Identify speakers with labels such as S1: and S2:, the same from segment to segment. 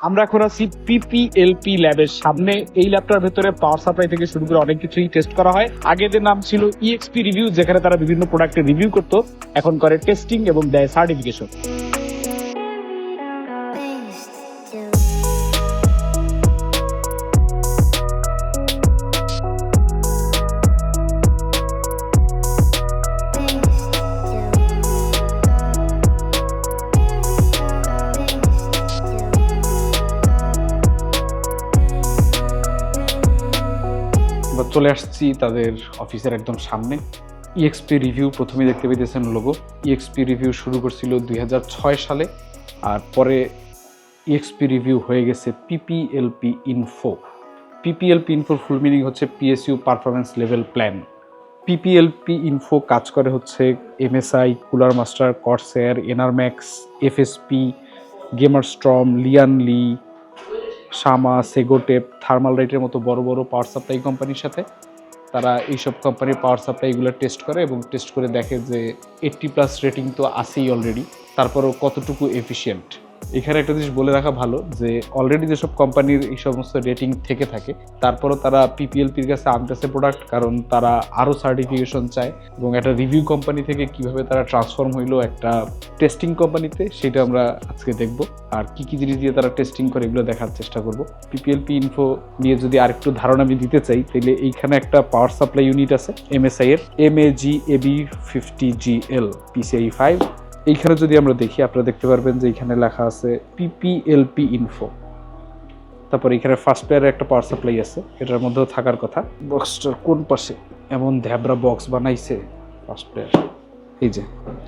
S1: আমরা এখন আছি পিপিএলপি ল্যাবের সামনে। এই ল্যাবটার ভেতরে পাওয়ার সাপ্লাই থেকে শুরু করে অনেক কিছুই টেস্ট করা হয়। আগে আগেদের নাম ছিল ইএক্সপি রিভিউ যেখানে তারা বিভিন্ন প্রোডাক্টের রিভিউ করতো। এখন করে টেস্টিং এবং দেয় সার্টিফিকেশন
S2: চলে আসছি তাদের অফিসের একদম সামনে। ইএক্সপি রিভিউ প্রথমে দেখতে পেয়েছেন লোগো ইএক্সপি রিভিউ শুরু করছিল দুই হাজার ছয় সালে আর পরে ইএক্সপি রিভিউ হয়ে গেছে পিপিএলপি ইনফো পিপিএলপি ইনফোর ফুল মিনিং হচ্ছে PSU performance level plan PPLP info কাজ করে হচ্ছে MSI Cooler Master Corsair Enermax FSP Gamer Storm Lian Li Sama Segotep thermal রাইটের মতো বড় বড় পাওয়ার সাপ্লাই কোম্পানির সাথে তারা এইসব কোম্পানির পাওয়ার সাপ্লাইগুলো টেস্ট করে এবং টেস্ট করে দেখে যে এইট্টি প্লাস রেটিং তো আসেই অলরেডি তারপরও কতটুকু এফিসিয়েন্ট এখানে একটা জিনিস বলে রাখা ভালো যে অলরেডি যেসব কোম্পানির এই সমস্ত রেটিং থেকে থাকে, তারপরও তারা পিপিএলপির কাছে আনতেছে প্রোডাক্ট কারণ তারা আরও সার্টিফিকেশন চায় এবং একটা রিভিউ কোম্পানি থেকে কীভাবে তারা ট্রান্সফর্ম হইল একটা টেস্টিং কোম্পানিতে সেটা আমরা আজকে দেখব। আর কি কি জিনিস দিয়ে তারা টেস্টিং করে এগুলো দেখার চেষ্টা করব। পিপিএলপি ইনফো নিয়ে যদি আরেকটু ধারণা আমি দিতে চাই, তাহলে এইখানে একটা পাওয়ার সাপ্লাই ইউনিট আছে এমএসআই এর M A G AB fifty G L PCI five এইখানে যদি আমরা দেখি, আপনারা দেখতে পারবেন যে এখানে লেখা আছে পিপিএলপি ইনফো তারপর এখানে ফার্স্ট প্লেয়ারের একটা পাওয়ার সাপ্লাই আছে, এটার মধ্যেও থাকার কথা। বক্সটার কোন পাশে এমন ধ্যাবরা বক্স বানাইছে ফার্স্ট প্লেয়ার এই যে,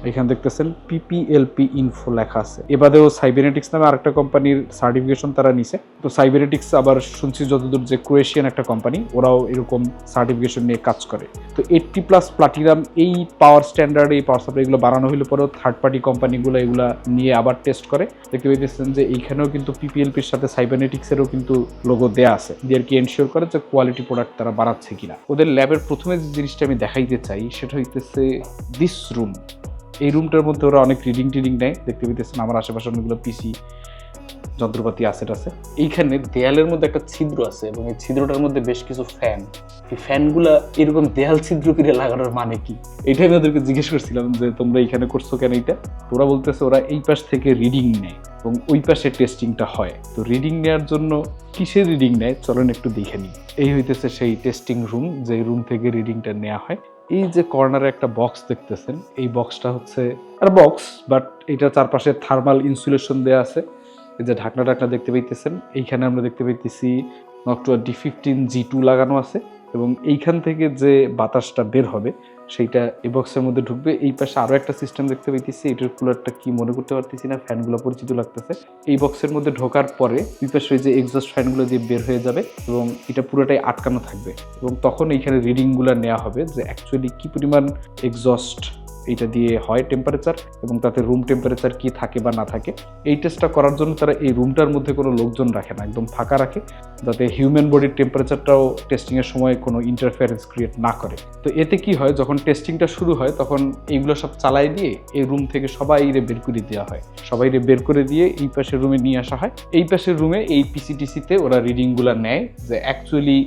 S2: এখানে দেখতেছেন পিপিএলপি ইনফো লেখা আছে। এবারেও সাইবেনেটিক্স নামে আরেকটা কোম্পানির সার্টিফিকেশন তারা নিছে। তো সাইবেনেটিক্স আবার শুনছি যতদূর যে ক্রোয়েশিয়ান একটা কোম্পানি ওরাও এরকম সার্টিফিকেশন নিয়ে কাজ করে। তো এইটটি প্লাস প্লাটিনাম এই পাওয়ার স্ট্যান্ডার্ড এই পাওয়ার সাপ্লাইগুলো বানানো হলে পরেও থার্ড পার্টি কোম্পানিগুলো এগুলো নিয়ে আবার টেস্ট করে। দেখতে পেয়েছেন যে এইখানেও কিন্তু পিপিএলপির সাথে সাইবেনেটিক্সেরও কিন্তু লোগো দেয়া আছে। কি এনশিওর করে যে কোয়ালিটি প্রোডাক্ট তারা বানাচ্ছে কিনা। ওদের ল্যাবের প্রথমে যে জিনিসটা আমি দেখাইতে চাই, সেটা হইতেছে দিস রুম এই রুমটার মধ্যে ওরা অনেক রিডিং টিডিং নেয়, দেখতে পেতেছেন আমার আশেপাশে অনেকগুলো পিসি যন্ত্রপাতি আছে আছে। এইখানে দেয়ালের মধ্যে একটা ছিদ্র আছে এবং এই ছিদ্রটার মধ্যে বেশ কিছু ফ্যান এই ফ্যানগুলা এরকম দেয়াল ছিদ্র করে লাগানোর মানে কি? এটাই আমি ওদেরকে জিজ্ঞেস করছিলাম যে, তোমরা এইখানে করছ কেন এটা তো ওরা বলতেছে, ওরা এই পাশ থেকে রিডিং নেয় এবং ওই পাশে টেস্টিংটা হয়। তো রিডিং নেওয়ার জন্য কিসের রিডিং নেয়? চলেন একটু দেখে নিই। এই হইতেছে সেই টেস্টিং রুম যে রুম থেকে রিডিংটা নেওয়া হয়। এই যে কর্নারে একটা বক্স দেখতেছেন, এই বক্সটা হচ্ছে আর বক্স বাট এটা চারপাশে থার্মাল ইনসুলেশন দেওয়া আছে। এই যে ঢাকনা ঢাকনা দেখতে পাইতেছেন, এইখানে আমরা দেখতে পাইতেছি Noctua D fifteen G two লাগানো আছে, এবং এইখান থেকে যে বাতাসটা বের হবে সেইটা এই বক্সের মধ্যে ঢুকবে। এই পাশে আরও একটা সিস্টেম দেখতে পাইতেছি। এটার কুলারটা কি মনে করতে পারতেছি না ফ্যানগুলো পরিচিত লাগতেছে। এই বক্সের মধ্যে ঢোকার পরে দুই পাশে যে এক্সস্ট ফ্যানগুলো দিয়ে বের হয়ে যাবে এবং এটা পুরোটাই আটকানো থাকবে। এবং তখন এইখানে রিডিংগুলো নেওয়া হবে যে অ্যাকচুয়ালি কী পরিমাণ এক্সস্ট এইটা দিয়ে হয় টেম্পারেচার এবং তাতে রুম টেম্পারেচার কি থাকে বা না থাকে, এই টেস্টটা করার জন্য তারা এই রুমটার মধ্যে কোনো লোকজন রাখে না, একদম ফাঁকা রাখে, যাতে হিউম্যান বডির টেম্পারেচারটাও টেস্টিংয়ের সময় কোনো ইন্টারফিয়ারেন্স ক্রিয়েট না করে। তো এতে কি হয়, যখন টেস্টিংটা শুরু হয়, তখন এইগুলো সব চালাই দিয়ে এই রুম থেকে সবাই রে বের করে দেওয়া হয়। সবাই রে বের করে দিয়ে এই পাশের রুমে নিয়ে আসা হয়। এই পাশের রুমে এই পিসিটিসিতে ওরা রিডিংগুলো নেয় যে অ্যাকচুয়ালি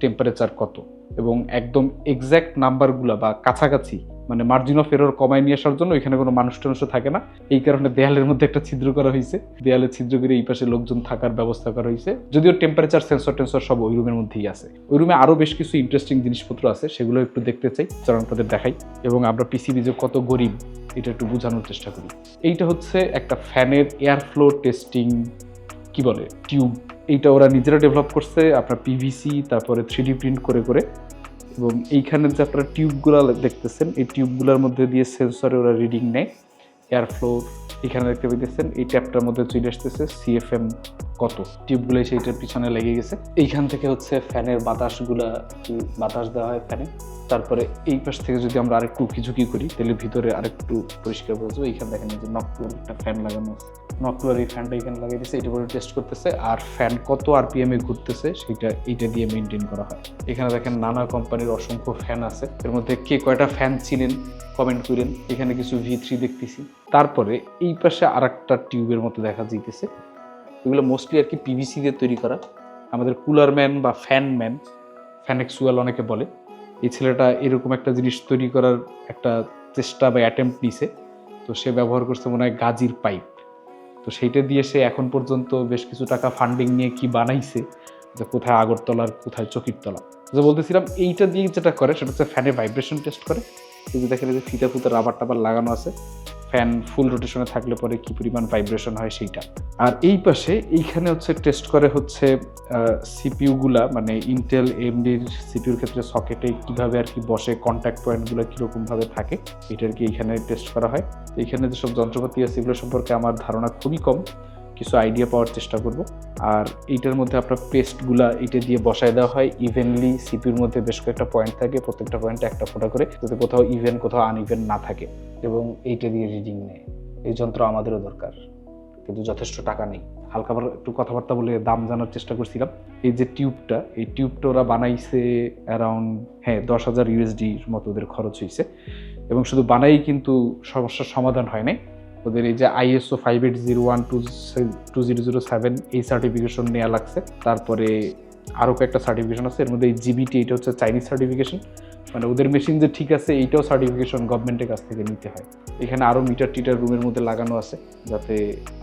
S2: টেম্পারেচার কত এবং একদম এক্স্যাক্ট নাম্বারগুলো বা কাছাকাছি মানে মার্জিন অফ এরর কমায় নিয়ে আসার জন্য এখানে কোনো মানুষ টানুষ থাকে না। এই কারণে দেয়ালের মধ্যে একটা ছিদ্র করা হয়েছে। দেয়ালে ছিদ্র করে এই পাশে লোকজন থাকার ব্যবস্থা করা হয়েছে। যদিও টেম্পারেচার সেন্সর টেন্সর সব ওই রুমের মধ্যেই আছে। ওই রুমে আরও বেশ কিছু ইন্টারেস্টিং জিনিসপত্র আছে, সেগুলো একটু দেখতে চাই চরণ তাদের দেখাই। এবং আমরা পিসিবি যে কত গরিব, এটা একটু বোঝানোর চেষ্টা করি। এইটা হচ্ছে একটা ফ্যানের এয়ার ফ্লো টেস্টিং কি বলে টিউব এইটা ওরা নিজেরা ডেভেলপ করছে, আপনার পিভিসি তারপরে থ্রি প্রিন্ট করে করে এবং এইখানে যে আপনারা টিউবগুলো দেখতেছেন এই টিউবগুলোর মধ্যে দিয়ে সেন্সরে ওরা রিডিং নেয়। এয়ার ফ্লো এখানে দেখতে পেতেছেন এই ট্যাপটার মধ্যে চলে আসতেছে সিএফএম কত? টিউবগুলো সেইটার পিছনে লেগে গেছে। এইখান থেকে হচ্ছে ফ্যানের বাতাসগুলা বাতাস দেওয়া হয় ফ্যানে। তারপরে এই পাশ থেকে যদি আমরা আরেকটু ঝুঁকি করি, তাহলে ভিতরে আরেকটু পরিষ্কার বোঝা এইখানে দেখেন যে নককুলার একটা ফ্যান লাগানো আছে। নককুলার এই ফ্যানটা এখানে লাগিয়ে দিচ্ছে এটা টেস্ট করতেছে। আর ফ্যান কত আরপিএম ঘুরতেছে, সেটা এইটা দিয়ে মেনটেন করা হয়। এখানে দেখেন নানা কোম্পানির অসংখ্য ফ্যান আছে। এর মধ্যে কে কয়টা ফ্যান ছিলেন কমেন্ট করেন। এখানে কিছু ভি থ্রি দেখতেছি। তারপরে এই পাশে আর একটা টিউবের মতো দেখা যাইতেছে। এগুলো মোস্টলি আর কি পিভিসি দিয়ে তৈরি করা। আমাদের কুলার ম্যান বা ফ্যান ম্যান ফ্যানেক্সুয়াল অনেকে বলে। এই ছেলেটা এরকম একটা জিনিস তৈরি করার একটা চেষ্টা বা অ্যাটেম্প নিছে। তো সে ব্যবহার করছে মনে হয় গাজির পাইপ তো সেইটা দিয়ে সে এখন পর্যন্ত বেশ কিছু টাকা ফান্ডিং নিয়ে কি বানাইছে, যে কোথায় আগরতলার কোথায় চকিরতলা। যে বলতেছিলাম, এইটা দিয়ে যেটা করে, সেটা হচ্ছে ফ্যানে ভাইব্রেশন টেস্ট করে। যে দেখেন যে ফিতা ফুতা রাবার টাবার লাগানো আছে। ফ্যান ফুল রোটেশনে থাকলে পরে কি পরিমাণ ভাইব্রেশন হয় সেইটা। আর এই পাশে এইখানে হচ্ছে টেস্ট করে হচ্ছে সিপিউগুলা মানে ইন্টেল এমডির সিপিউর ক্ষেত্রে সকেটে কীভাবে আর কি বসে কন্ট্যাক্ট পয়েন্টগুলো কীরকমভাবে থাকে, এটা আর কি এইখানে টেস্ট করা হয়। এইখানে যেসব যন্ত্রপাতি আছে এগুলো সম্পর্কে আমার ধারণা খুবই কম। কিছু আইডিয়া পাওয়ার চেষ্টা করব। আর এইটার মধ্যে আপনার পেস্টগুলা এটা দিয়ে বসায় দেওয়া হয়। ইভেনলি সিপির মধ্যে বেশ কয়েকটা পয়েন্ট থাকে, প্রত্যেকটা পয়েন্টে একটা ফোটা করে, যাতে কোথাও ইভেন কোথাও আনইভেন না থাকে এবং এইটা দিয়ে রিডিং নেয়। এই যন্ত্র আমাদেরও দরকার, কিন্তু যথেষ্ট টাকা নেই। হালকা একটু কথাবার্তা বলে দাম জানার চেষ্টা করছিলাম। এই যে টিউবটা এই টিউবটা ওরা বানাইছে অ্যারাউন্ড হ্যাঁ দশ হাজার ইউএসডির মতো ওদের খরচ হয়েছে এবং শুধু বানাই কিন্তু সমস্যার সমাধান হয় নাই। ওদের এই যে ISO five eight zero one two two zero zero seven এই সার্টিফিকেশন নেওয়া লাগছে। তারপরে আরও কয়েকটা সার্টিফিকেশন আছে। এর মধ্যে এই জিবিটি এটা হচ্ছে চাইনিজ সার্টিফিকেশন মানে ওদের মেশিন যে ঠিক আছে, এইটাও সার্টিফিকেশন গভর্নমেন্টের কাছ থেকে নিতে হয়। এখানে আরও মিটার টিটার রুমের মধ্যে লাগানো আছে, যাতে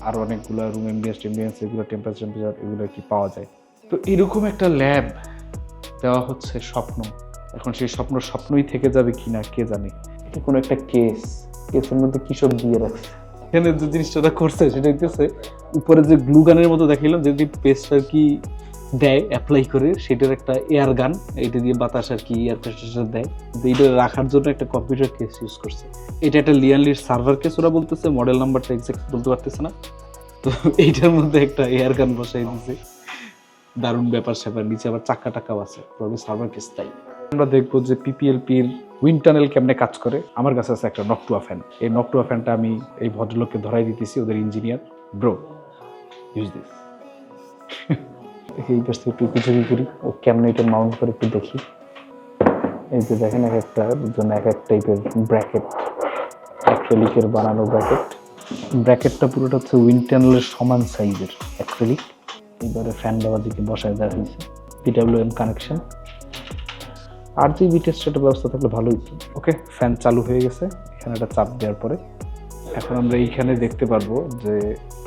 S2: আরও অনেকগুলো রুম এমবিএস টেম্বিএস এগুলো টেম্পারেচার টেম্পারেচার এগুলো কি পাওয়া যায়। তো এরকম একটা ল্যাব দেওয়া হচ্ছে স্বপ্ন। এখন সেই স্বপ্ন স্বপ্নই থেকে যাবে কিনা, কে জানে? এটা কোনো একটা কেস কেসের মধ্যে কী সব দিয়ে রাখছে? এখানে যে জিনিসটা করছে, সেটা হচ্ছে উপরে যে গ্লু গানের মতো দেখাইলাম যদি পেস্ট আর কি দেয় অ্যাপ্লাই করে, সেটার একটা এয়ার গান এটা দিয়ে বাতাস আর কি এয়ার প্রেশার দেয়। এইটা রাখার জন্য একটা কম্পিউটার কেস ইউজ করছে। এটা একটা লিয়ানলির সার্ভার কেস ওরা বলতেছে মডেল নাম্বারটা এক্সাক্ট বলতে পারতেছে না। তো এইটার মধ্যে একটা এয়ার গান বসাই দিছে। দারুণ ব্যাপার স্যাপার, নিচে আবার চাক্কা টাকাও আছে। সার্ভার কেস তাই। আমরা দেখব যে পিপিএলপির উইন্ড টানেল কেমনে কাজ করে? আমার কাছে আছে একটা নকটুয়া ফ্যান এই নকটুয়া ফ্যানটা আমি এই ভদ্রলোককে ধরাই দিতেছি, ওদের ইঞ্জিনিয়ার ব্রো ইউজ দিস এই পাশ থেকে একটু কিছু করি। ও কেমনে এটা মাউন্ট করে একটু দেখি। এই যে দেখেন এক একটা জন্য এক এক টাইপের ব্র্যাকেট অ্যাক্রেলিকের বানানো ব্র্যাকেট ব্র্যাকেটটা পুরোটা হচ্ছে উইন্ড টানেলের সমান সাইজের অ্যাক্রেলিক এইবারে ফ্যান দেওয়ার দিকে বসায় দেওয়া হয়েছে। পিডাব্লিউএম কানেকশন আর জিবি টেস্টের ব্যবস্থা থাকলে ভালোই ওকে ফ্যান চালু হয়ে গেছে, এখানে একটা চাপ দেওয়ার পরে। এখন আমরা এইখানে দেখতে পারব যে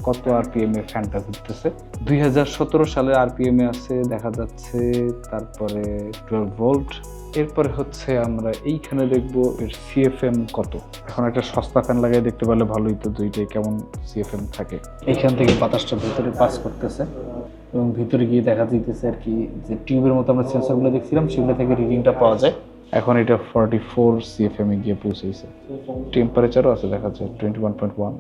S2: কত আরপিএম এ ফ্যানটা ঘুরতেছে। দুই সালের আরপিএম এ আছে, দেখা যাচ্ছে তারপরে টুয়েলভ ভোল্ট এরপরে হচ্ছে আমরা এইখানে দেখব এর সিএফএম কত। এখন একটা সস্তা ফ্যান লাগিয়ে দেখতে পারলে ভালোই তো, দুইটাই কেমন সিএফএম থাকে। এইখান থেকে বাতাসটা ভেতরে পাস করতেছে। এবং ভিতরে গিয়ে দেখা যাইতেছে আর কি যে টিউবের মতো আমরা সেন্সরগুলো দেখছিলাম সেগুলো থেকে রিডিংটা পাওয়া যায়। এখন এটা ফর্টি ফোর সিএফএম এ গিয়ে পৌঁছেছে। টেম্পারেচারও আছে দেখা যাচ্ছে টোয়েন্টি ওয়ান পয়েন্ট ওয়ান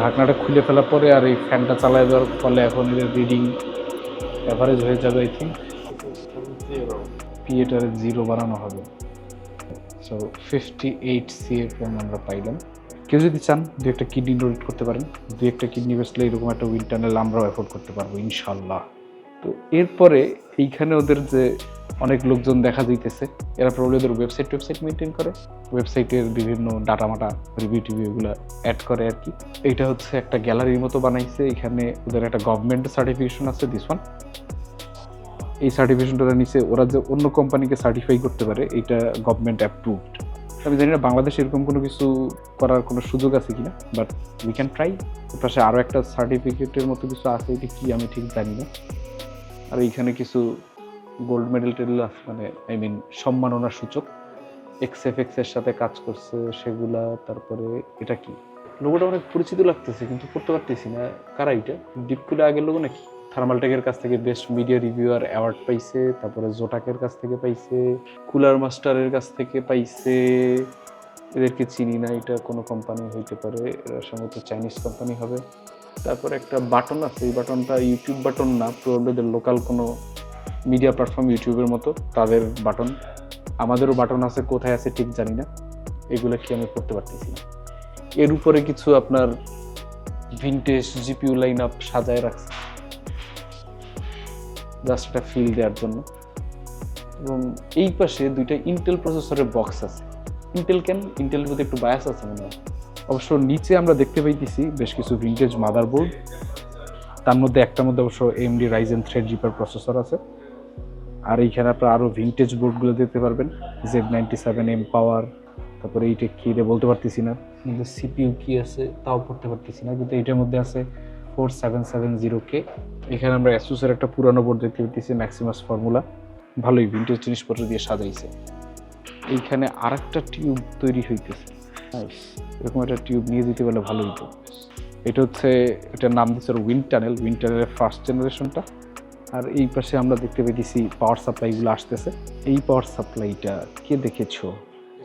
S2: ঢাকনাটা খুলে ফেলার পরে আর এই ফ্যানটা চালায় দেওয়ার ফলে এখন এদের রিডিং অ্যাভারেজ হয়ে যাবে আই থিঙ্ক পিএটারে জিরো বানানো হবে। সো ফিফটি এইট সিএফএম আমরা পাইলাম। কেউ যদি চান দু একটা কিডনি ডোনেট করতে পারেন দু একটা কিডনি বেসলে এরকম একটা উইন টানেল আমরাও অ্যাফোর্ড করতে পারব ইনশাল্লাহ তো এরপরে এইখানে ওদের যে অনেক লোকজন দেখা যাইতেছে, এরা প্রবলি ওদের ওয়েবসাইট ওয়েবসাইট মেনটেন করে ওয়েবসাইটের বিভিন্ন ডাটা মাটা রিভিউ টিভিউ এগুলো অ্যাড করে আর কি। এইটা হচ্ছে একটা গ্যালারির মতো বানাইছে এখানে ওদের একটা গভর্নমেন্ট সার্টিফিকেশন আছে দিস ওয়ান এই সার্টিফিকেশনটা নিচে, ওরা যে অন্য কোম্পানিকে সার্টিফাই করতে পারে এটা গভর্নমেন্ট অ্যাপ্রুভড আমি জানি না বাংলাদেশে এরকম কোনো কিছু করার কোনো সুযোগ আছে কিনা বাট উই ক্যান ট্রাই পাশে আরও একটা সার্টিফিকেটের মতো কিছু আছে, এটা কি আমি ঠিক জানি না। আর এইখানে কিছু গোল্ড মেডেল টেডেল আছে মানে আই মিন সম্মাননার সূচক। এক্স এফ এক্সের সাথে কাজ করছে সেগুলা, তারপরে এটা কি? লোগোটা অনেক পরিচিত লাগতেছে, কিন্তু করতে পারতেছি না। কারা এটা? ডিপকুলে আগের লোগো নাকি? থার্মালটেকের কাছ থেকে বেস্ট মিডিয়া রিভিউয়ার অ্যাওয়ার্ড পাইছে, তারপরে জোটাকের কাছ থেকে পাইছে কুলার মাস্টারের কাছ থেকে পাইছে। এদেরকে চিনি না, এটা কোনো কোম্পানি হইতে পারে, এরা সম্ভবত চাইনিজ কোম্পানি হবে। তারপরে একটা বাটন আছে, এই বাটনটা ইউটিউব বাটন না প্রবলি লোকাল কোনো মিডিয়া প্ল্যাটফর্ম ইউটিউবের মতো, তাদের বাটন আমাদেরও বাটন আছে, কোথায় আছে ঠিক জানি না, এগুলো কি আমি করতে পারতেছি এর উপরে কিছু আপনার ভিনটেজ জিপিউ লাইন আপ সাজায় রাখছে। জাস্ট একটা ফিল দেওয়ার জন্য। এবং এই পাশে দুইটা ইন্টেল প্রসেসরের বক্স আছে। ইন্টেল কেন? ইন্টেলের প্রতি একটু বায়াস আছে মনে হয়। অবশ্য নিচে আমরা দেখতে পাইতেছি বেশ কিছু ভিন্টেজ মাদারবোর্ড তার মধ্যে একটার মধ্যে অবশ্য MD Ryzen thread zipper processor আছে। আর এইখানে আপনারা আরও ভিন্টেজ বোর্ডগুলো দেখতে পারবেন। Z ninety seven M power তারপরে এইটা কী রে বলতে পারতেছি না। সিপিইউ কি আছে, তাও পড়তে পারতেছি না, কিন্তু এইটার মধ্যে আছে four seven seven zero K এখানে আমরা অ্যাসুসের একটা পুরানো বোর্ড দেখতে পাচ্ছি ম্যাক্সিমাস ফর্মুলা ভালোই ভিন্টেজ জিনিসপত্র দিয়ে সাজাইছে। এইখানে আর একটা টিউব তৈরি হইতেছে. এরকম একটা টিউব নিয়ে দিতে পারলে ভালো হতো এটা হচ্ছে, এটার নাম দিচ্ছে উইন্ড টানেল উইন্ড টানেলের ফার্স্ট জেনারেশনটা আর এই পাশে আমরা দেখতে পেয়েছি পাওয়ার সাপ্লাইগুলো আসতেছে। এই পাওয়ার সাপ্লাইটা কে দেখেছ?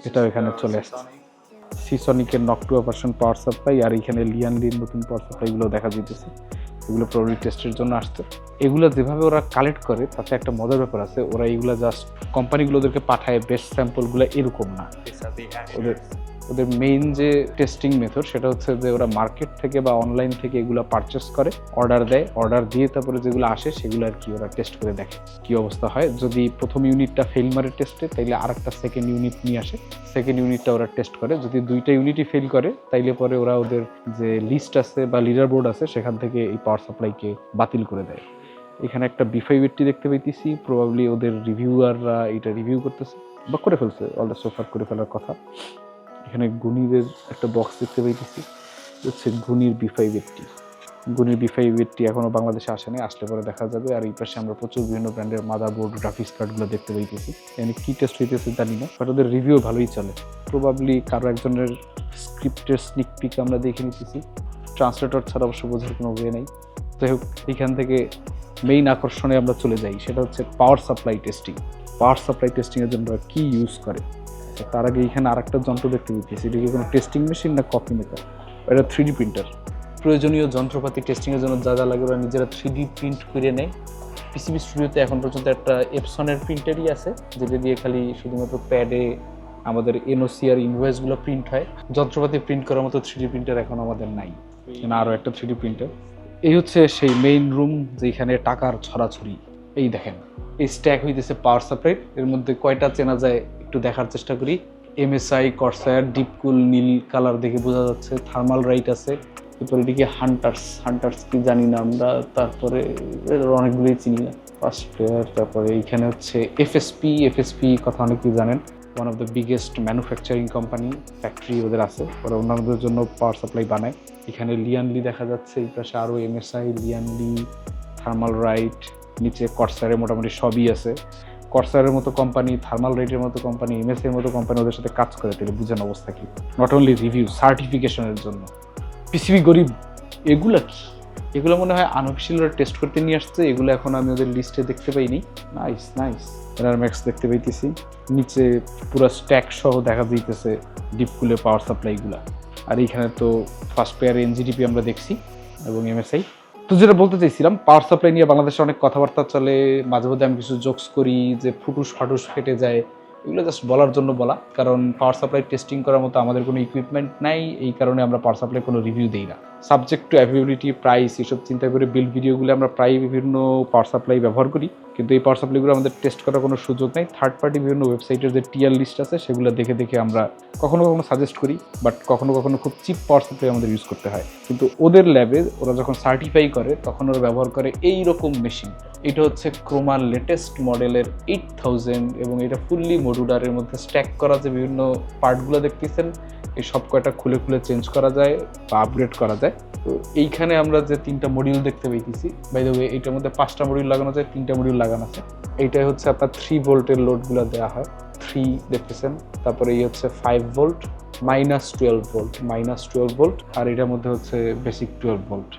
S2: এটাও এখানে চলে আসছে। সিসনিকের নকটুয়া ভার্সন পাওয়ার সাপ্লাই আর এখানে লিয়ানলির নতুন পাওয়ার সাপ্লাইগুলো দেখা যেতেছে এগুলো প্রবলি টেস্টের জন্য আসছে। এগুলো যেভাবে ওরা কালেক্ট করে তাতে একটা মজার ব্যাপার আছে ওরা এইগুলো জাস্ট কোম্পানিগুলো ওদেরকে পাঠায় বেস্ট স্যাম্পলগুলো এরকম না।
S3: The
S2: ওদের
S3: actual.
S2: ওদের মেইন যে টেস্টিং মেথড সেটা হচ্ছে যে ওরা মার্কেট থেকে বা অনলাইন থেকে এগুলো পারচেস করে অর্ডার দেয় অর্ডার দিয়ে তারপরে যেগুলো আসে সেগুলো আর কি ওরা টেস্ট করে দেখে কি অবস্থা হয়। যদি প্রথম ইউনিটটা ফেল মারে টেস্টে তাইলে আর একটা সেকেন্ড ইউনিট নিয়ে আসে। সেকেন্ড ইউনিটটা ওরা টেস্ট করে। যদি দুইটা ইউনিটই ফেল করে, তাইলে পরে ওরা ওদের যে লিস্ট আছে বা লিডার বোর্ড আছে, সেখান থেকে এই পাওয়ার সাপ্লাইকে বাতিল করে দেয়। এখানে একটা বিফাই এইটটি দেখতে পাইতেছি। প্রবাবলি ওদের রিভিউয়াররা এটা রিভিউ করতেছে বা করে ফেলছে অলরেডি সোফার করে ফেলার কথা। এখানে গুণীদের একটা বক্স দেখতে পাইতেছি। হচ্ছে Gunnir B five Gunnir B five eighty এখনও বাংলাদেশে আসেনি, আসলে পরে দেখা যাবে। আর এই পাশে আমরা প্রচুর বিভিন্ন ব্র্যান্ডের মাদার বোর্ড গ্রাফিক্স কার্ডগুলো দেখতে পাইতেছি। এখানে কী টেস্ট হইতেছে জানি না বাট ওদের রিভিউ ভালোই চলে। প্রবাবলি কারও একজনের স্ক্রিপ্টের স্নিক পিক আমরা দেখে নিতেছি। ট্রান্সলেটর ছাড়া অবশ্য বোঝার কোনো ওয়ে নেই। যাই হোক এখান থেকে মেইন আকর্ষণে আমরা চলে যাই। সেটা হচ্ছে power supply testing power supply টেস্টিংয়ের জন্য কী ইউজ করে? তার আগে এখানে আরেকটা যন্ত্র দেখতে পেয়েছি এটা কি কোনো টেস্টিং মেশিন না কপি মেকার এটা থ্রি ডি প্রিন্টার প্রয়োজনীয় যন্ত্রপাতি টেস্টিংয়ের জন্য যা যা লাগে ওরা নিজেরা থ্রি ডি প্রিন্ট করে নেয়। পিসিবি স্টুডিওতে এখন পর্যন্ত একটা এপসনের প্রিন্টারই আছে, যেটা দিয়ে খালি শুধুমাত্র প্যাডে আমাদের এনওসি আর ইনভয়েসগুলো প্রিন্ট হয়। যন্ত্রপাতি প্রিন্ট করার মতো থ্রি ডি প্রিন্টার এখন আমাদের নাই। আরও একটা থ্রি ডি প্রিন্টার এই হচ্ছে সেই মেইন রুম যেখানে টাকার ছড়াছড়ি। এই দেখেন, এই স্ট্যাক হইতেছে পাওয়ার সাপ্লাই এর মধ্যে কয়টা চেনা যায় একটু দেখার চেষ্টা করি। এমএসআই কর্সায়ার ডিপকুল নীল কালার দেখে বোঝা যাচ্ছে। থার্মাল রাইট আছে। এরপর এদিকে হান্টার্স হান্টার্স কি জানি না আমরা, তারপরে অনেকগুলোই চিনি না। ফার্স্ট প্লেয়ার তারপরে এইখানে হচ্ছে এফএসপি এফএসপি কথা অনেকেই জানেন। One of the biggest manufacturing company factory ওদের আছে। ওরা অন্যান্যদের জন্য পাওয়ার সাপ্লাই বানায়। এখানে লিয়ানলি দেখা যাচ্ছে। এই পাশে আরও এমএসআই লিয়ানলি থার্মাল রাইট নিচে কর্সারের মোটামুটি সবই আছে। কর্সারের মতো কোম্পানি থার্মাল রাইটের মতো কোম্পানি এমএস এর মতো কোম্পানি ওদের সাথে কাজ করে তাহলে বুঝেন অবস্থা কি? নট অনলি রিভিউ সার্টিফিকেশনের জন্য। পিসিবি গরিব, এগুলো কি? এগুলো মনে হয় আনঅফিসিয়ালরা টেস্ট করতে নিয়ে আসছে, এগুলো এখন আমি ওদের লিস্টে দেখতে পাইনি। নাইস নাইস এনার ম্যাক্স দেখতে পাইতেছি। নিচে পুরো স্ট্যাক সহ দেখা যাইতেছে ডিপকুলের পাওয়ার সাপ্লাইগুলা আর এইখানে তো ফার্স্ট পেয়ার এনজিডিপি আমরা দেখছি এবং এমএসআই তো যেটা বলতে চাইছিলাম পাওয়ার সাপ্লাই নিয়ে বাংলাদেশে অনেক কথাবার্তা চলে, মাঝে মধ্যে আমি কিছু জোকস করি যে ফুটুস ফাটুস ফেটে যায়, এগুলো জাস্ট বলার জন্য বলা। কারণ পাওয়ার সাপ্লাই টেস্টিং করার মতো আমাদের কোনো ইকুইপমেন্ট নাই, এই কারণে আমরা পাওয়ার সাপ্লাই কোনো রিভিউ দিই না। সাবজেক্ট টু অ্যাভেবিলিটি প্রাইস এসব চিন্তা করে বিল ভিডিওগুলো আমরা প্রায় বিভিন্ন পাওয়ার সাপ্লাই ব্যবহার করি। কিন্তু এই পাওয়ার সাপ্লাইগুলো আমাদের টেস্ট করার কোনো সুযোগ নেই। থার্ড পার্টি বিভিন্ন ওয়েবসাইটের যে টিয়ার লিস্ট আছে, সেগুলো দেখে দেখে আমরা কখনো কখনো সাজেস্ট করি বাট কখনো কখনো খুব চিপ পাওয়ার সাপ্লাই আমাদের ইউজ করতে হয়। কিন্তু ওদের ল্যাবে ওরা যখন সার্টিফাই করে, তখন ওরা ব্যবহার করে এই রকম মেশিন এটা হচ্ছে ক্রোমার লেটেস্ট মডেলের এইট থাউজেন্ড এবং এটা ফুললি মডুলারের মধ্যে স্ট্যাক করা যে বিভিন্ন পার্টগুলো দেখতেছেন, এই সব কয়টা খুলে খুলে চেঞ্জ করা যায় বা আপগ্রেড করা যায়। তো এইখানে আমরা যে তিনটা মডিউল দেখতে পেয়েছি বাই দ্য ওয়ে এইটার মধ্যে পাঁচটা মডিউল লাগানো যায় তিনটা মডিউল লাগানো আছে। এইটাই হচ্ছে আপনার থ্রি ভোল্টের লোডগুলো দেওয়া হয়। থ্রি দেখতেছেন, তারপরে এই হচ্ছে five volt minus twelve volt minus twelve volt আর এটার মধ্যে হচ্ছে বেসিক টুয়েলভ ভোল্ট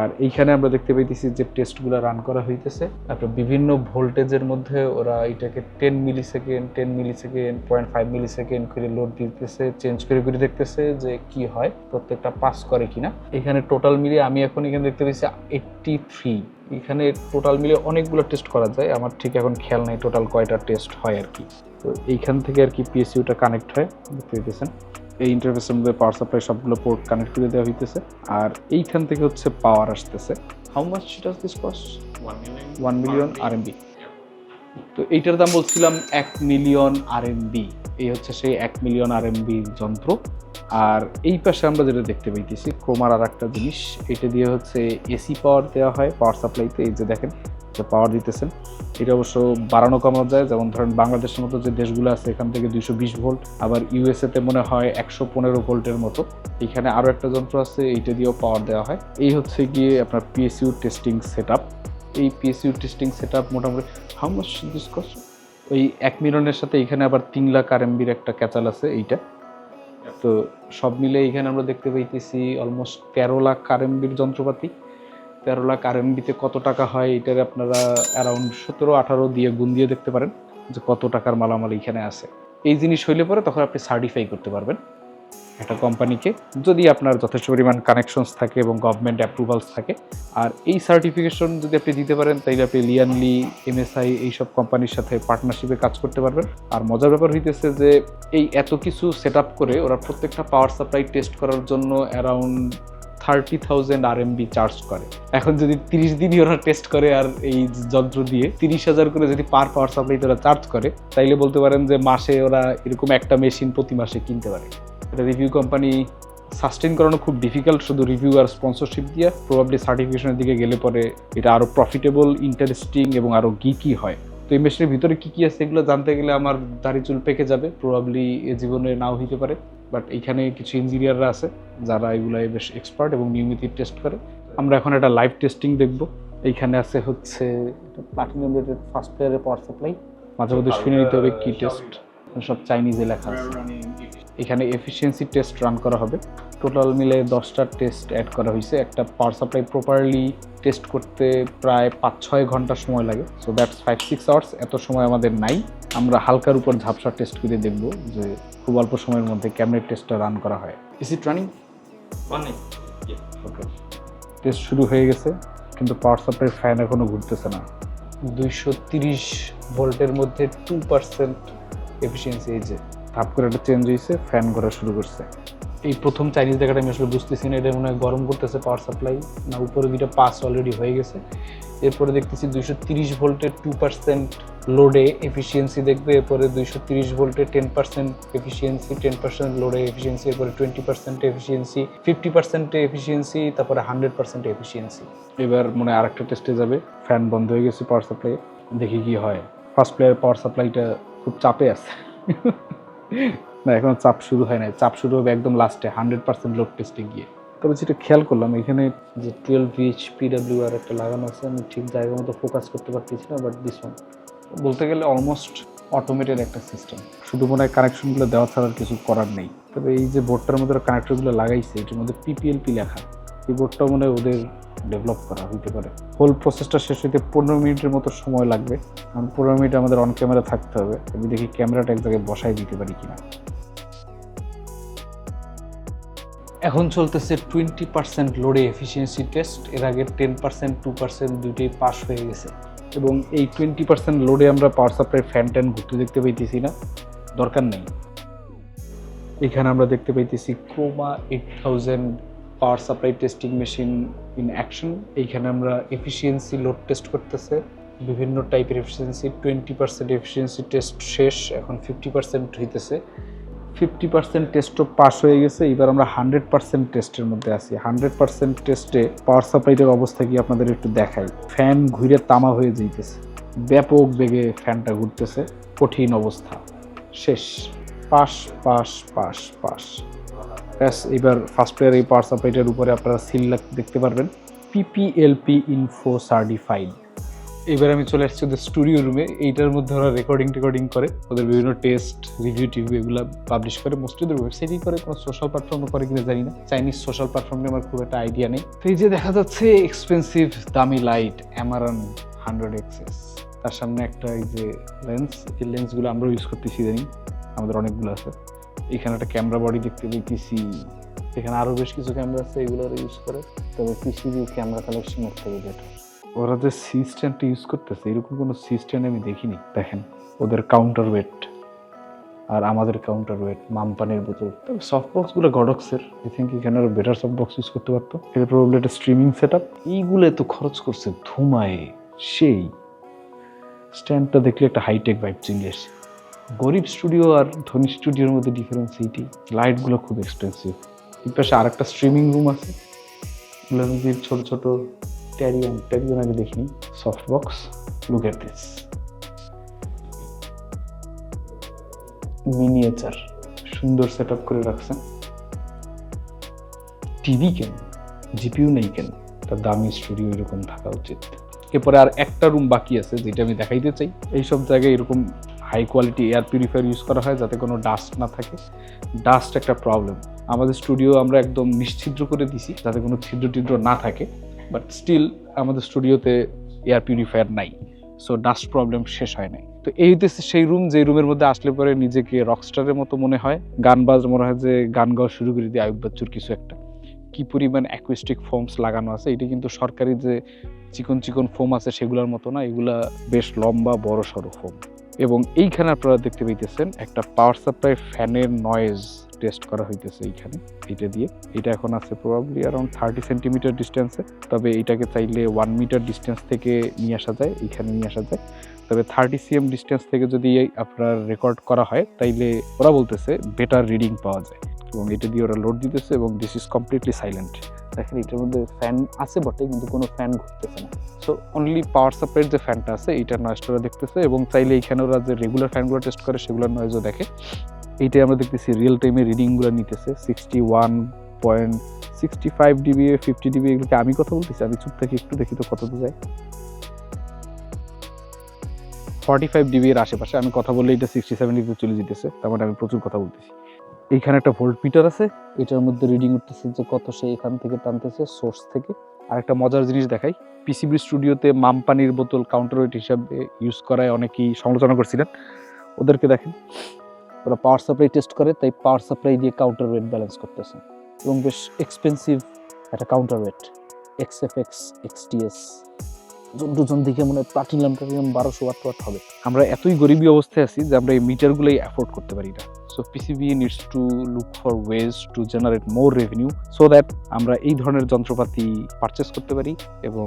S2: আর এইখানে আমরা দেখতে পাইতেছি যে টেস্টগুলো রান করা হইতেছে। তারপর বিভিন্ন ভোল্টেজের মধ্যে ওরা এটাকে ten millisecond ten millisecond point five millisecond করে লোড দিতেছে চেঞ্জ করে করে দেখতেছে যে কি হয়, প্রত্যেকটা পাস করে কিনা। এখানে টোটাল মিলিয়ে আমি এখন এখানে দেখতে পাইছি এইটটি থ্রি এখানে টোটাল মিলে অনেকগুলো টেস্ট করা যায়, আমার ঠিক এখন খেয়াল নেই টোটাল কয়টা টেস্ট হয় আর কি। তো এইখান থেকে আর কি পিএসইউটা কানেক্ট হয়, দেখতে পেতেছেন এই ইন্টারফেসের মধ্যে পাওয়ার সাপ্লাই সবগুলো পোর্ট কানেক্ট করে দেওয়া হইতেছে। আর এইখান থেকে হচ্ছে পাওয়ার আসতেছে। How much does this cost. One million RMB তো এইটার দাম বলছিলাম এক মিলিয়ন আরএমবি এই হচ্ছে সেই এক মিলিয়ন আরএমবি যন্ত্র। আর এই পাশে আমরা যেটা দেখতে পাইতেছি ক্রোমার আর একটা জিনিস। এটা দিয়ে হচ্ছে এসি পাওয়ার দেওয়া হয় পাওয়ার সাপ্লাইতে এই যে দেখেন পাওয়ার দিতেছেন এটা অবশ্য বাড়ানো কমানো যায়। যেমন ধরেন বাংলাদেশের মতো যে দেশগুলো আছে, এখান থেকে দুইশো বিশ ভোল্ট আবার ইউএসএতে মনে হয় একশো পনেরো ভোল্টের মতো। এখানে আরও একটা যন্ত্র আছে, এইটা দিয়েও পাওয়ার দেওয়া হয়। এই হচ্ছে গিয়ে আপনার পিএসইউ টেস্টিং সেট এই পিএসইউ টেস্টিং সেট মোটামুটি হাউ ওই এক মিলিয়নের সাথে এখানে আবার তিন লাখ আরএমবির একটা ক্যাচাল আছে, এইটা। তো সব মিলে এখানে আমরা দেখতে পাইতেছি অলমোস্ট তেরো লাখ আরএমবির যন্ত্রপাতি। তেরো লাখ আরএমবিতে কত টাকা হয়, এটার আপনারা অ্যারাউন্ড সতেরো, আঠারো দিয়ে গুণ দিয়ে দেখতে পারেন যে কত টাকার মালামাল এখানে আছে। এই জিনিস হইলে পরে তখন আপনি সার্টিফাই করতে পারবেন একটা কোম্পানিকে যদি আপনার যথেষ্ট পরিমাণ কানেকশনস থাকে এবং গভর্নমেন্ট অ্যাপ্রুভালস থাকে। আর এই সার্টিফিকেশন যদি আপনি দিতে পারেন, তাইলে আপনি লিয়ানলি এমএসআই এইসব কোম্পানির সাথে পার্টনারশিপে কাজ করতে পারবেন। আর মজার ব্যাপার হইতেছে যে এই এত কিছু সেট করে ওরা প্রত্যেকটা পাওয়ার সাপ্লাই টেস্ট করার জন্য around thirty thousand RMB charge করে। এখন যদি তিরিশ দিনই ওরা টেস্ট করে আর এই যন্ত্র দিয়ে, তিরিশ হাজার করে যদি পার পাওয়ার সাপ্লাইতে ওরা চার্জ করে, তাইলে বলতে পারেন যে মাসে ওরা এরকম একটা মেশিন প্রতি মাসে কিনতে পারে। এটা রিভিউ কোম্পানি সাস্টেন করানো খুব ডিফিকাল্ট শুধু রিভিউ আর স্পন্সরশিপ দিয়ে প্রবাবলি সার্টিফিকেশনের দিকে গেলে পরে এটা আরও প্রফিটেবল ইন্টারেস্টিং এবং আরও গিকি হয়। তো এই মেশিনের ভিতরে কী কী আছে এগুলো জানতে গেলে আমার দাড়ি চুল পেকে যাবে প্রবাবলি এ জীবনে নাও হইতে পারে। বাট এইখানে কিছু ইঞ্জিনিয়াররা আছে যারা এগুলো বেশ এক্সপার্ট এবং নিয়মিত টেস্ট করে। আমরা এখন একটা লাইভ টেস্টিং দেখব। এইখানে আছে হচ্ছে প্লাটিনাম রেটেড ফার্স্ট প্লেয়ারের পাওয়ার সাপ্লাই মাঝে মধ্যে শুনে নিতে হবে কি টেস্ট সব চাইনিজে লেখা আছে। এখানে এফিসিয়েন্সি টেস্ট রান করা হবে। টোটাল মিলে দশটা টেস্ট অ্যাড করা হয়েছে। একটা পাওয়ার সাপ্লাই প্রপারলি টেস্ট করতে প্রায় পাঁচ ছয় ঘণ্টা সময় লাগে। So that's five six hours এত সময় আমাদের নাই। আমরা হালকার উপর ঝাপসা টেস্ট করে দেখব যে খুব অল্প সময়ের মধ্যে ক্যাবিনেট টেস্টটা রান করা হয়। ইস ইট রানিং. ওকে টেস্ট শুরু হয়ে গেছে কিন্তু পাওয়ার সাপ্লাই ফ্যান এখনও ঘুরতেছে না। দুইশো তিরিশ ভোল্টের মধ্যে টু পার্সেন্ট এফিসিয়েন্সি এই যে, ধাপ করে একটা চেঞ্জ হয়েছে ফ্যান ঘোরা শুরু করছে। এই প্রথম চাইনিজ দেখাটা আমি আসলে বুঝতেছি না, এটা মনে হয় গরম করতেছে পাওয়ার সাপ্লাই না উপরে দুইটা পাস অলরেডি হয়ে গেছে। এরপরে দেখতেছি দুইশো তিরিশ ভোল্টের টু পার্সেন্ট লোডে এফিসিয়েন্সি দেখবে, এরপরে দুইশো তিরিশ ভোল্টে ten percent efficiency ten percent লোডে এফিসিয়েন্সি এরপরে টোয়েন্টি পার্সেন্ট এফিসিয়েন্সি ফিফটি পার্সেন্টে এফিসিয়েন্সি তারপরে হান্ড্রেড পার্সেন্ট এফিসিয়েন্সি এবার মনে হয় আরেকটা টেস্টে যাবে ফ্যান বন্ধ হয়ে গেছে পাওয়ার সাপ্লাই দেখি কি হয়। ফার্স্ট প্লেয়ার পাওয়ার সাপ্লাইটা খুব চাপে আছে। না, এখন চাপ শুরু হয় না চাপ শুরু হবে একদম লাস্টে হান্ড্রেড পার্সেন্ট লোড টেস্টে গিয়ে। তবে যেটা খেয়াল করলাম, এখানে যে টুয়েলভ ভিএইচ পিডাব্লিউ আর একটা লাগানো আছে, আমি ঠিক জায়গা মতো ফোকাস করতে পারতেছি না বাট দিস ওয়ান বলতে গেলে অলমোস্ট অটোমেটেড একটা সিস্টেম শুধু মনে হয় কানেকশনগুলো দেওয়া ছাড়া কিছু করার নেই। তবে এই যে বোর্ডটার মধ্যে কানেক্টরগুলো লাগাইছে, এটার মধ্যে পিপিএলপি লেখা। এই বোর্ডটাও মনে ওদের ডেভেলপ করা হইতে পারে। হোল প্রসেসটা শেষ হইতে পনেরো মিনিটের মতো সময় লাগবে। কারণ পনেরো মিনিট আমাদের অন ক্যামেরা থাকতে হবে। আমি দেখি ক্যামেরাটা এক জায়গায় বসাই দিতে পারি কিনা। এখন চলতেছে টোয়েন্টি পার্সেন্ট লোডে এফিসিয়েন্সি টেস্ট এর আগে টেন পার্সেন্ট টু পার্সেন্ট দুইটাই পাস হয়ে গেছে। এবং এই টোয়েন্টি পার্সেন্ট লোডে আমরা পাওয়ার সাপ্লাই ফ্যান ট্যান ঘুরতে দেখতে পাইতেছি না। দরকার নেই। এখানে আমরা দেখতে পাইতেছি Chroma eight thousand power supply testing machine in action. এইখানে আমরা এফিসিয়েন্সি লোড টেস্ট করতেছে। বিভিন্ন টাইপের efficiency twenty percent efficiency test শেষ, এখন ফিফটি পার্সেন্ট হইতেছে। ফিফটি পার্সেন্ট টেস্টও পাস হয়ে গেছে, এবার আমরা হান্ড্রেড পার্সেন্ট টেস্টের মধ্যে আছি। হান্ড্রেড পার্সেন্ট টেস্টে পাওয়ার সাপ্লাইটার অবস্থা কি আপনাদের একটু দেখাই। ফ্যান ঘুরে তামা হয়ে যাইতেছে। ব্যাপক বেগে ফ্যানটা ঘুরতেছে। কঠিন অবস্থা। শেষ। পাস পাস পাস পাস ব্যাস এবার ফার্স্ট প্লেয়ার এই পাওয়ার সাপ্লাইটার উপরে আপনারা সিল দেখতে পারবেন। পিপিএলপি ইনফো সার্টিফাইড এবার আমি চলে আসছি ওদের স্টুডিও রুমে এইটার মধ্যে ওরা রেকর্ডিং টেকর্ডিং করে। ওদের বিভিন্ন টেস্ট রিভিউ টিভিউ এগুলো পাবলিশ করে। মোস্ট ওদের ওয়েবসাইটই করে। কোনো সোশ্যাল প্ল্যাটফর্মে করে কিনা জানি না। চাইনিজ সোশ্যাল প্ল্যাটফর্মে আমার খুব একটা আইডিয়া নেই। তো এই যে দেখা যাচ্ছে এক্সপেন্সিভ দামি লাইট অ্যামারন হান্ড্রেড এক্সেস তার সামনে একটা এই যে লেন্স এই লেন্সগুলো আমরাও ইউজ করতেছি জানি। আমাদের অনেকগুলো আছে। এখানে একটা ক্যামেরা বডি দেখতে পেয়েছি এখানে আরও বেশ কিছু ক্যামেরা আছে, এগুলো ইউজ করে। তবে পিসিবি ক্যামেরা কালেকশন থেকে বেটার ওরা যে সি স্ট্যান্ডটা ইউজ করতেছে, এরকম কোনো সি স্ট্যান্ড আমি দেখিনি। দেখেন, ওদের কাউন্টার ওয়েট আর আমাদের কাউন্টার ওয়েট মামপানের বোতল। তবে সফট বক্সগুলো গডক্সের। আই থিঙ্ক এখানে আরও বেটার সফট বক্স ইউজ করতে পারতো। এটা প্রবলি একটা স্ট্রিমিং সেট আপ এইগুলো এত খরচ করছে ধুমায়। সেই স্ট্যান্ডটা দেখলে একটা হাইটেক ভাইব চলে এসে গরিব স্টুডিও আর ধনী স্টুডিওর মধ্যে ডিফারেন্স এইটি লাইটগুলো খুব এক্সপেন্সিভ এই পাশে আর একটা স্ট্রিমিং রুম আছে মধ্যে ছোট ছোট ট্যারিয়ান ট্যারিয়ান আগে দেখিনি soft box look at this miniature সুন্দর সেট করে রাখছেন টিভি কেন? জিপিউ নেই কেন? তার দামি স্টুডিও এরকম থাকা উচিত। এরপরে আর একটা রুম বাকি আছে, যেটা আমি দেখাইতে চাই। এইসব জায়গায় এরকম high quality air purifier use করা হয় যাতে কোনো ডাস্ট না থাকে। ডাস্ট একটা প্রবলেম আমাদের স্টুডিও আমরা একদম নিশ্ছিদ্র করে দিছি যাতে কোনো ছিদ্র টিদ্র না থাকে। বাট স্টিল আমাদের স্টুডিওতে এয়ার পিউরিফায়ার নাই। সো ডাস্ট প্রবলেম শেষ হয় নাই। তো এই হইতেছে সেই রুম যে রুমের মধ্যে আসলে পরে নিজেকে রকস্টারের মতো মনে হয়। গান বাজ মনে হয় যে গান গাওয়া শুরু করে দিয়ে আয়ুব বাচ্চুর কিছু একটা। কি পরিমাণ অ্যাকুইস্টিক ফোমস লাগানো আছে, এটি কিন্তু সরকারি যে চিকন চিকন ফোম আছে সেগুলোর মতো না, এগুলা বেশ লম্বা বড় সড়ো ফোম এবং এইখানে আপনারা দেখতে পাইতেছেন একটা পাওয়ার সাপ্লাই ফ্যানের নয়েজ টেস্ট করা হইতেছে এইখানে এটা দিয়ে। এটা এখন আছে প্রবাবলি অ্যারাউন্ড থার্টি সেন্টিমিটার ডিস্টেন্সে তবে এটাকে চাইলে ওয়ান মিটার ডিস্টেন্স থেকে নিয়ে আসা যায়, এইখানে নিয়ে আসা যায়। তবে থার্টি সিএম ডিস্টেন্স থেকে যদি আপনার রেকর্ড করা হয়, তাইলে ওরা বলতেছে বেটার রিডিং পাওয়া যায়। এবং এটা দিয়ে ওরা লোড দিতেছে এবং দিস ইজ কমপ্লিটলি সাইলেন্ট দেখেন, এটার মধ্যে ফ্যান আছে বটে, কিন্তু কোনো ফ্যান ঘুরতেছে না। সো অনলি পাওয়ার সাপ্লাইয়ের যে ফ্যানটা আছে এইটার নয়েজটা ওরা দেখতেছে এবং চাইলে এইখানে ওরা যে রেগুলার ফ্যানগুলো টেস্ট করে, সেগুলোর নয়েজও দেখে। এইটাই আমরা দেখতেছি রিয়েল টাইমে রিডিংগুলো নিতেছে sixty one point sixty five dB fifty dB এগুলোকে আমি কথা বলতেছি, আমি চুপ থেকে একটু দেখি তো কত যায়। ফর্টি ফাইভ ডিবি এর আশেপাশে, আমি কথা বললে এটা সিক্সটি সেভেন ডিবি চলে যেতেছে, তার মানে আমি প্রচুর কথা বলতেছি। এইখানে একটা ভোল্ট মিটার আছে, এটার মধ্যে রিডিং উঠতেছে যে কত সে এখান থেকে টানতেছে সোর্স থেকে। আর একটা মজার জিনিস দেখাই পিসিবি স্টুডিওতে মাম পানির বোতল কাউন্টার ওয়েট হিসাবে ইউজ করায় অনেকেই সমালোচনা করছিলেন। ওদেরকে দেখেন, ওরা পাওয়ার সাপ্লাই টেস্ট করে, তাই পাওয়ার সাপ্লাই দিয়ে কাউন্টার ওয়েট ব্যালেন্স করতেছে। এবং বেশ এক্সপেন্সিভ একটা counter weight X F X XTS দুজন দিকে মনে হয় প্লাটিনাম বারোশো ওয়াট ওয়াট হবে। আমরা এতই গরিবী অবস্থায় আছি যে আমরা এই মিটারগুলোই অ্যাফোর্ড করতে পারি না। So PCB needs to look for ways to generate more revenue so that আমরা এই ধরনের যন্ত্রপাতি পারচেস করতে পারি এবং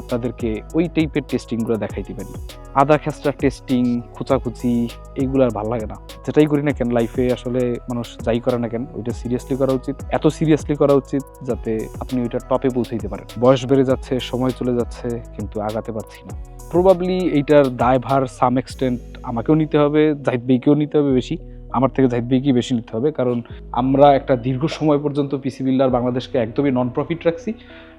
S2: আপনাদেরকে ওই টাইপের টেস্টিংগুলো দেখাইতে পারি। আদা খেসরা টেস্টিং খুচাখুচি এইগুলো আর ভালো লাগে না। যেটাই করি না কেন লাইফে আসলে মানুষ যাই করে না কেন, ওইটা সিরিয়াসলি করা উচিত। এত সিরিয়াসলি করা উচিত যাতে আপনি ওইটা টপে পৌঁছাইতে পারেন। বয়স বেড়ে যাচ্ছে, সময় চলে যাচ্ছে, কিন্তু আগাতে পারছি না। প্রবাবলি এইটার দায়ভার সাম এক্সটেন্ট আমাকেও নিতে হবে জাহিদ বেইকেও নিতে হবে বেশি। আমার থেকে জাহিদ বেইকেই বেশি নিতে হবে, কারণ আমরা একটা দীর্ঘ সময় পর্যন্ত পিসি বিল্ডার বাংলাদেশকে একদমই নন প্রফিট রাখছি।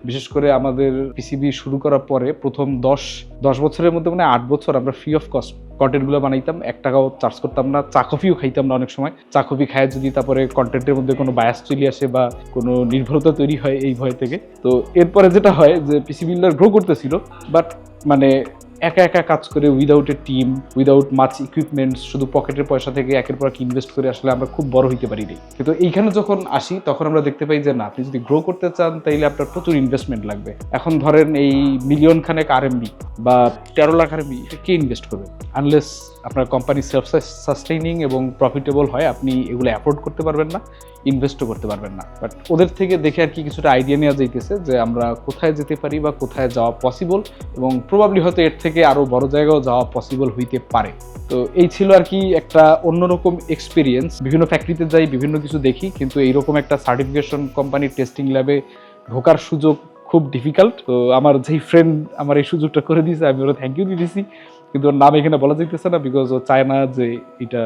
S2: বিশেষ করে আমাদের পিসিবি শুরু করার পরে প্রথম দশ দশ বছরের মধ্যে মানে আট বছর আমরা ফ্রি অফ কস্ট কন্টেন্টগুলো বানাইতাম। এক টাকাও চার্জ করতাম না, চা কফিও খাইতাম না অনেক সময়। চা কফি খায় যদি তারপরে কন্টেন্টের মধ্যে কোনো বায়াস চলে আসে বা কোনো নির্ভরতা তৈরি হয় এই ভয় থেকে। তো এরপরে যেটা হয় যে পিসি বিল্ডার গ্রো করতেছিল বাট মানে একা একা কাজ করে without a team without much equipments শুধু পকেটের পয়সা থেকে একের পর এক ইনভেস্ট করে আসলে আমরা খুব বড় হইতে পারি নাই কিন্তু এইখানে যখন আসি, তখন আমরা দেখতে পাই যে না, আপনি যদি গ্রো করতে চান, তাইলে আপনার প্রচুর ইনভেস্টমেন্ট লাগবে। এখন ধরেন এই মিলিয়ন খানেক আরএমবি বা তেরো লাখ আরএমবি কে ইনভেস্ট করবে? আনলেস আপনার কোম্পানি সেলফ সাস্টেইনিং এবং প্রফিটেবল হয়, আপনি এগুলো অ্যাফোর্ড করতে পারবেন না ইনভেস্টও করতে পারবেন না। বাট ওদের থেকে দেখে আর কি কিছুটা আইডিয়া নেওয়া যাইতেছে যে আমরা কোথায় যেতে পারি বা কোথায় যাওয়া পসিবল এবং প্রবাবলি হয়তো এর থেকে আরও বড় জায়গাও যাওয়া পসিবল হইতে পারে। তো এই ছিল আর কি একটা অন্যরকম এক্সপিরিয়েন্স বিভিন্ন ফ্যাক্টরিতে যাই, বিভিন্ন কিছু দেখি, কিন্তু এইরকম একটা সার্টিফিকেশন কোম্পানির টেস্টিং ল্যাবে ঢোকার সুযোগ খুব ডিফিকাল্ট তো আমার যেই ফ্রেন্ড আমার এই সুযোগটা করে দিয়েছে, আমি ওরা থ্যাংক ইউ দিয়ে দিছি। কিন্তু ওর নাম এখানে বলা যাইতেছে না বিকজ ও চায় না যে এটা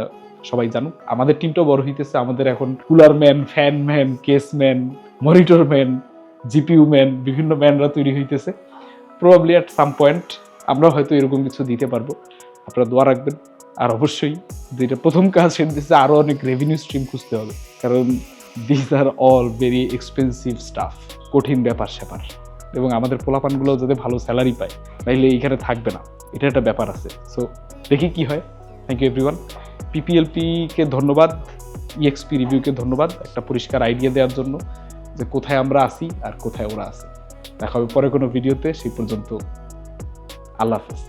S2: সবাই জানুক। আমাদের টিমটাও বড় হইতেছে, আমাদের এখন cooler man fan man case man monitor man GPU man বিভিন্ন ম্যানরা তৈরি হইতেছে। প্রবাবলি অ্যাট সাম পয়েন্ট আমরাও হয়তো এরকম কিছু দিতে পারব। আপনারা দোয়া রাখবেন। আর অবশ্যই যেটা প্রথম কাজ সেটা হচ্ছে আরও অনেক রেভিনিউ স্ট্রিম খুঁজতে হবে। কারণ this are all very expensive stuff কঠিন ব্যাপার স্যাপার। এবং আমাদের পোলাপানগুলো যাতে ভালো স্যালারি পায়, তাইলে এইখানে থাকবে না। এটা একটা ব্যাপার আছে। সো দেখি কি হয়। থ্যাংক ইউ এভরিওয়ান পিপিএলপিকে ধন্যবাদ ইএক্সপি রিভিউকে ধন্যবাদ একটা পরিষ্কার আইডিয়া দেওয়ার জন্য যে কোথায় আমরা আসি আর কোথায় ওরা আছে। দেখা হবে পরে কোনো ভিডিওতে সেই পর্যন্ত আল্লাহ হাফেজ।